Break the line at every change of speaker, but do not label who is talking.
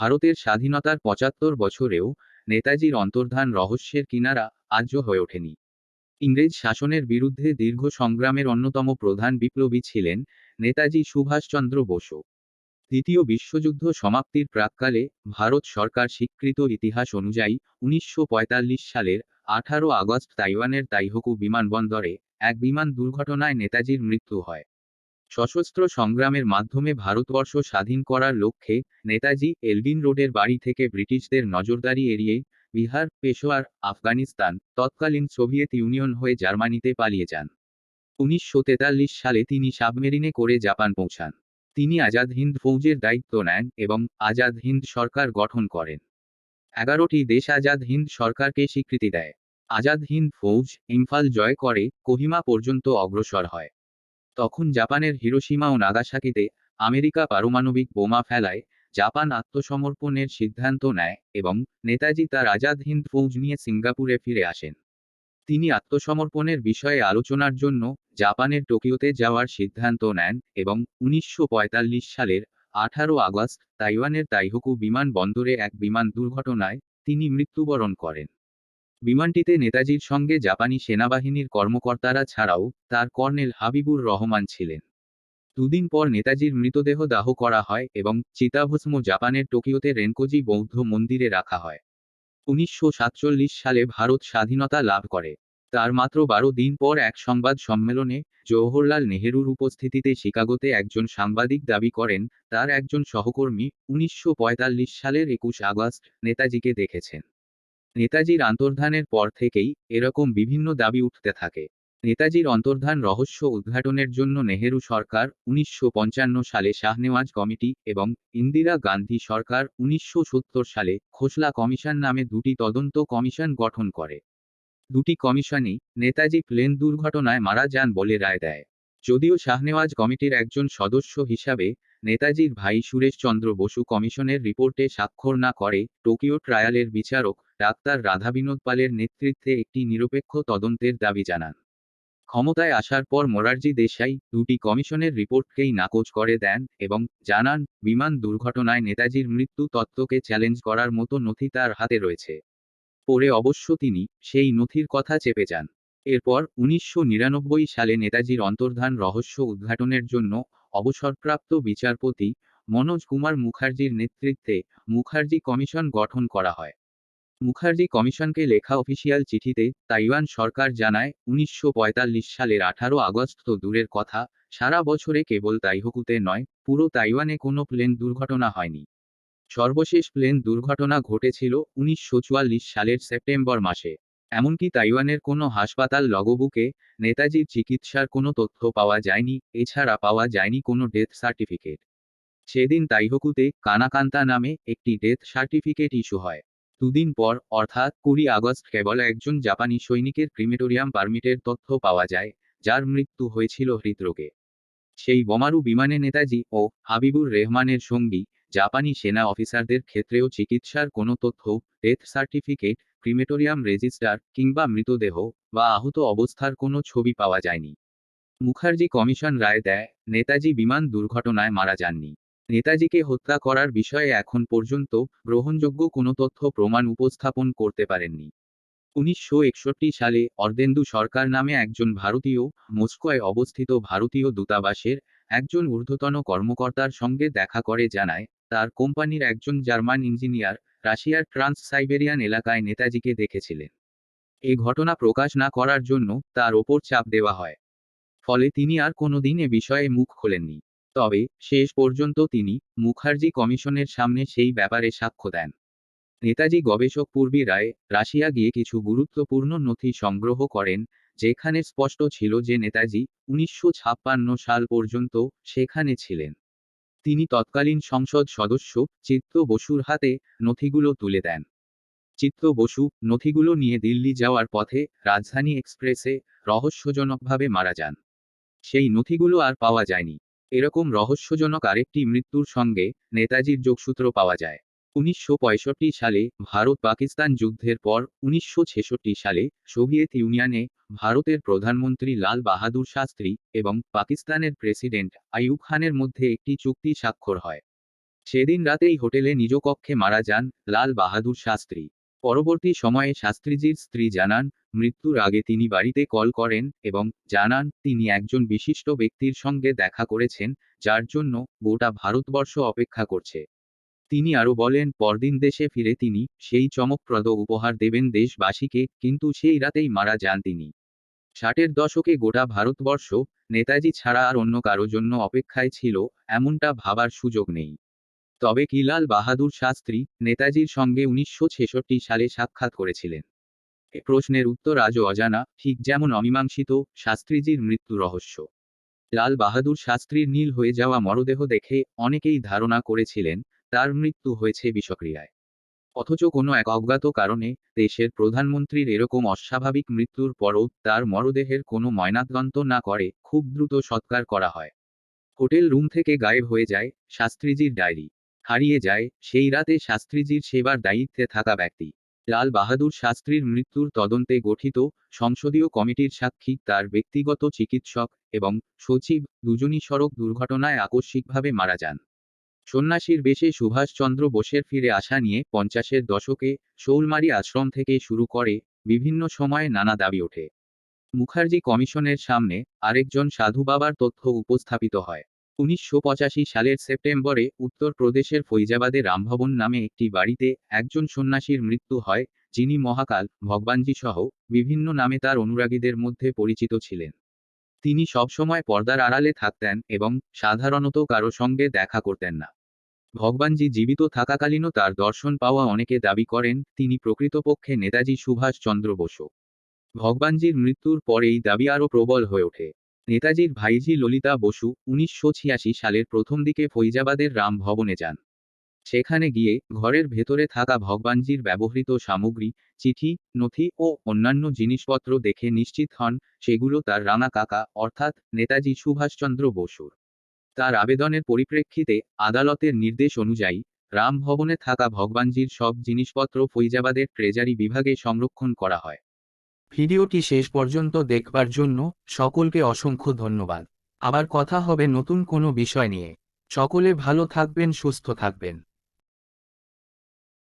ভারতের স্বাধীনতার পঁচাত্তর বছরেও নেতাজির অন্তর্ধান রহস্যের কিনারা আজও হয়ে ওঠেনি। ইংরেজ শাসনের বিরুদ্ধে দীর্ঘ সংগ্রামের অন্যতম প্রধান বিপ্লবী ছিলেন নেতাজি সুভাষচন্দ্র বসু দ্বিতীয় বিশ্বযুদ্ধ সমাপ্তির প্রাককালে ভারত সরকার স্বীকৃত ইতিহাস অনুযায়ী উনিশশো পঁয়তাল্লিশ সালের আঠারো আগস্ট তাইওয়ানের তাইহকু বিমানবন্দরে এক বিমান দুর্ঘটনায় নেতাজির মৃত্যু হয়। সশস্ত্র সংগ্রামের মাধ্যমে ভারতবর্ষ স্বাধীন করার লক্ষ্যে নেতাজি এলডিন রোডের বাড়ি থেকে ব্রিটিশদের নজরদারি এড়িয়ে বিহার, পেশোয়ার, আফগানিস্তান, তৎকালীন সোভিয়েত ইউনিয়ন হয়ে জার্মানিতে পালিয়ে যান। উনিশশো তেতাল্লিশ সালে তিনি সাবমেরিনে করে জাপান পৌঁছান। তিনি আজাদ হিন্দ ফৌজের দায়িত্ব নেন এবং আজাদ হিন্দ সরকার গঠন করেন। এগারোটি দেশ আজাদ হিন্দ সরকারকে স্বীকৃতি দেয়। আজাদ হিন্দ ফৌজ, ইম্ফাল জয় করে, কোহিমা পর্যন্ত অগ্রসর হয়। তখন জাপানের হিরোসীমা ও নাগাসাকিতে আমেরিকা পারমাণবিক বোমা ফেলায় জাপান আত্মসমর্পণের সিদ্ধান্ত নেয় এবং নেতাজি তার আজাদ হিন্দ ফৌজ নিয়ে সিঙ্গাপুরে ফিরে আসেন। তিনি আত্মসমর্পণের বিষয়ে আলোচনার জন্য জাপানের টোকিওতে যাওয়ার সিদ্ধান্ত নেন এবং উনিশশো পঁয়তাল্লিশ সালের আঠারো আগস্ট তাইওয়ানের তাইহকু বিমান বন্দরে এক বিমান দুর্ঘটনায় তিনি মৃত্যুবরণ করেন। বিমানটিতে নেতাজির সঙ্গে জাপানি সেনাবাহিনীর কর্মকর্তারা ছাড়াও তার কর্নেল হাবিবুর রহমান ছিলেন। দুদিন পর নেতাজির মৃতদেহ দাহ করা হয় এবং চিতাভস্ম জাপানের টোকিওতে রেনকোজি বৌদ্ধ মন্দিরে রাখা হয়। উনিশশো সাতচল্লিশ সালে ভারত স্বাধীনতা লাভ করে। তার মাত্র বারো দিন পর এক সংবাদ সম্মেলনে জওহরলাল নেহেরুর উপস্থিতিতে শিকাগোতে একজন সাংবাদিক দাবি করেন, তার একজন সহকর্মী উনিশশো পঁয়তাল্লিশ সালের একুশ আগস্ট নেতাজিকে দেখেছেন। নেতাজির আন্তর্ধানের পর থেকেই এরকম বিভিন্ন দাবি উঠতে থাকে। নেতাজির অন্তর্ধান রহস্য উদ্ঘাটনের জন্য নেহেরু সরকার উনিশশো সালে শাহনেওয়াজ কমিটি এবং ইন্দিরা গান্ধী সরকার উনিশশো সত্তর সালে খোসলা কমিশন নামে দুটি তদন্ত কমিশন গঠন করে। দুটি কমিশনই নেতাজি প্লেন দুর্ঘটনায় মারা যান বলে রায় দেয়। যদিও শাহনেওয়াজ কমিটির একজন সদস্য হিসাবে নেতাজির ভাই সুরেশচন্দ্র বসু কমিশনের রিপোর্টে স্বাক্ষর না করে টোকিও ট্রায়ালের বিচারক ডাক্তার রাধাবিনোদ পালের নেতৃত্বে একটি নিরপেক্ষ তদন্তের দাবি জানান। ক্ষমতায় আসার পর মোরারজি দেশাই দুটি কমিশনের রিপোর্টকেই নাকচ করে দেন এবং জানান, বিমান দুর্ঘটনায় নেতাজির মৃত্যু তত্ত্বকে চ্যালেঞ্জ করার মতো নথি তার হাতে রয়েছে। পরে অবশ্য তিনি সেই নথির কথা চেপে যান। এরপর উনিশশো নিরানব্বই সালে নেতাজির অন্তর্ধান রহস্য উদ্ঘাটনের জন্য অবসরপ্রাপ্ত বিচারপতি মনোজ কুমার মুখার্জির নেতৃত্বে মুখার্জি কমিশন গঠন করা হয়। মুখার্জি কমিশনকে লেখা অফিসিয়াল চিঠিতে তাইওয়ান সরকার জানায়, উনিশশো পঁয়তাল্লিশ সালের আঠারো আগস্ট তো দূরের কথা, সারা বছরে কেবল তাইহকুতে নয়, পুরো তাইওয়ানে কোনো প্লেন দুর্ঘটনা হয়নি। সর্বশেষ প্লেন দুর্ঘটনা ঘটেছিল উনিশশো চুয়াল্লিশ সালের সেপ্টেম্বর মাসে। এমনকি তাইওয়ানের কোনো হাসপাতাল লগবুকে নেতাজির চিকিৎসার কোনো তথ্য পাওয়া যায়নি, এছাড়া পাওয়া যায়নি কোনো ডেথ সার্টিফিকেট। সেদিন তাইহকুতে কানাকান্তা নামে একটি ডেথ সার্টিফিকেট ইস্যু হয়। দুদিন পর, অর্থাৎ কুড়ি আগস্ট, কেবল একজন জাপানি সৈনিকের ক্রিমেটোরিয়াম পারমিটের তথ্য পাওয়া যায়, যার মৃত্যু হয়েছিল হৃদরোগে। সেই বোমারু বিমানে নেতাজি ও হাবিবুর রেহমানের সঙ্গী জাপানি সেনা অফিসারদের ক্ষেত্রেও চিকিৎসার কোনো তথ্য, ডেথ সার্টিফিকেট ক্রিমেটোরিয়াম রেজিস্টার কিংবা মৃতদেহ বা আহত অবস্থার কোনো ছবি পাওয়া যায়নি। মুখার্জি কমিশন রায় দেয়, নেতাজি বিমান দুর্ঘটনায় মারা যাননি। নেতাজিকে হত্যা করার বিষয়ে এখন পর্যন্ত গ্রহণযোগ্য কোনো তথ্য প্রমাণ উপস্থাপন করতে পারেননি। উনিশশো একষট্টি সালে অর্ধেন্দু সরকার নামে একজন ভারতীয়, মস্কোয় অবস্থিত ভারতীয় দূতাবাসের একজন ঊর্ধ্বতন কর্মকর্তার সঙ্গে দেখা করে জানায়, তার কোম্পানির একজন জার্মান ইঞ্জিনিয়ার রাশিয়ার ট্রান্স সাইবেরিয়ান এলাকায় নেতাজিকে দেখেছিলেন। এ ঘটনা প্রকাশ না করার জন্য তার ওপর চাপ দেওয়া হয়। ফলে তিনি আর কোনোদিন এ বিষয়ে মুখ খোলেননি। তবে শেষ পর্যন্ত তিনি মুখার্জি কমিশনের সামনে সেই ব্যাপারে সাক্ষ্য দেন। নেতাজি গবেষক পূর্বী রায় রাশিয়া গিয়ে কিছু গুরুত্বপূর্ণ নথি সংগ্রহ করেন, যেখানে স্পষ্ট ছিল যে নেতাজি উনিশশো ছাপ্পান্ন সাল পর্যন্ত সেখানে ছিলেন। তিনি তৎকালীন সংসদ সদস্য চিত্র বসুর হাতে নথিগুলো তুলে দেন। চিত্র বসু নথিগুলো নিয়ে দিল্লি যাওয়ার পথে রাজধানী এক্সপ্রেসে রহস্যজনকভাবে মারা যান। সেই নথিগুলো আর পাওয়া যায়নি। এরকম রহস্যজনক আরেকটি মৃত্যুর সঙ্গে নেতাজির যোগসূত্র পাওয়া যায়। উনিশশো পঁয়ষট্টি সালে ভারত পাকিস্তান যুদ্ধের পর উনিশশো ছেষট্টি সালে সোভিয়েত ইউনিয়নে ভারতের প্রধানমন্ত্রী লাল বাহাদুর শাস্ত্রী এবং পাকিস্তানের প্রেসিডেন্ট আইয়ুব খানের মধ্যে একটি চুক্তি স্বাক্ষর হয়। সেদিন রাতেই হোটেলে নিজ কক্ষে মারা যান লাল বাহাদুর শাস্ত্রী। পরবর্তী সময়ে শাস্ত্রীজির স্ত্রী জানান, মৃত্যুর আগে তিনি বাড়িতে কল করেন এবং জানান তিনি একজন বিশিষ্ট ব্যক্তির সঙ্গে দেখা করেছেন, যার জন্য গোটা ভারতবর্ষ অপেক্ষা করছে। তিনি আরও বলেন, পরদিন দেশে ফিরে তিনি সেই চমকপ্রদ উপহার দেবেন দেশবাসীকে, কিন্তু সেই রাতেই মারা যান তিনি। ষাটের দশকে গোটা ভারতবর্ষ নেতাজি ছাড়া আর অন্য কারও জন্য অপেক্ষায় ছিল, এমনটা ভাবার সুযোগ নেই। তবে কিলাল বাহাদুর শাস্ত্রী নেতাজির সঙ্গে উনিশশো ছেষট্টি সালে সাক্ষাৎ করেছিলেন। এ প্রশ্নের উত্তর আজও অজানা, ঠিক যেমন অমীমাংসিত শাস্ত্রীজির মৃত্যু রহস্য। লাল বাহাদুর শাস্ত্রীর নীল হয়ে যাওয়া মরদেহ দেখে অনেকেই ধারণা করেছিলেন তার মৃত্যু হয়েছে বিষক্রিয়ায়। অথচ কোনো এক অজ্ঞাত কারণে দেশের প্রধানমন্ত্রীর এরকম অস্বাভাবিক মৃত্যুর পরও তার মরদেহের কোনো ময়নাতদন্ত না করে খুব দ্রুত সৎকার করা হয়। হোটেল রুম থেকে গায়েব হয়ে যায় শাস্ত্রীজির ডায়েরি। হারিয়ে যায় সেই রাতে শাস্ত্রীজির সেবার দায়িত্বে থাকা ব্যক্তি। লাল বাহাদুর শাস্ত্রীর মৃত্যুর তদন্তে গঠিত সংসদীয় কমিটির সাক্ষী তার ব্যক্তিগত চিকিৎসক এবং সচিব দুজনই সড়ক দুর্ঘটনায় আকস্মিকভাবে মারা যান। সন্ন্যাসীর বেশে সুভাষচন্দ্র বোসের ফিরে আসা নিয়ে পঞ্চাশের দশকে শৌলমারি আশ্রম থেকে শুরু করে বিভিন্ন সময়ে নানা দাবি ওঠে। মুখার্জি কমিশনের সামনে আরেকজন সাধু বাবার তথ্য উপস্থাপিত হয়। উনিশশো পঁচাশি সালের সেপ্টেম্বরে উত্তরপ্রদেশের ফৈজাবাদে রামভবন নামে একটি বাড়িতে একজন সন্ন্যাসীর মৃত্যু হয়, যিনি মহাকাল ভগবানজি সহ বিভিন্ন নামে তার অনুরাগীদের মধ্যে পরিচিত ছিলেন। তিনি সবসময় পর্দার আড়ালে থাকতেন এবং সাধারণত কারও সঙ্গে দেখা করতেন না। ভগবানজি জীবিত থাকাকালীনও তার দর্শন পাওয়া অনেকে দাবি করেন, তিনি প্রকৃতপক্ষে নেতাজি সুভাষচন্দ্র বসু। ভগবানজির মৃত্যুর পর এই দাবি আরও প্রবল হয়ে ওঠে। নেতাজির ভাইজি ললিতা বসু উনিশশো ছিয়াশি সালের প্রথম দিকে ফৈজাবাদের রাম ভবনে যান। সেখানে গিয়ে ঘরের ভেতরে থাকা ভগবানজির ব্যবহৃত সামগ্রী, চিঠি, নথি ও অন্যান্য জিনিসপত্র দেখে নিশ্চিত হন, সেগুলো তার রানা কাকা, অর্থাৎ নেতাজি সুভাষচন্দ্র বসুর। তার আবেদনের পরিপ্রেক্ষিতে আদালতের নির্দেশ অনুযায়ী রাম ভবনে থাকা ভগবানজির সব জিনিসপত্র ফৈজাবাদের ট্রেজারি বিভাগে সংরক্ষণ করা হয়।
ভিডিওটি শেষ পর্যন্ত দেখবার জন্য সকলকে অসংখ্য ধন্যবাদ। আবার কথা হবে নতুন কোনো বিষয় নিয়ে। সকলে ভালো থাকবেন, সুস্থ থাকবেন।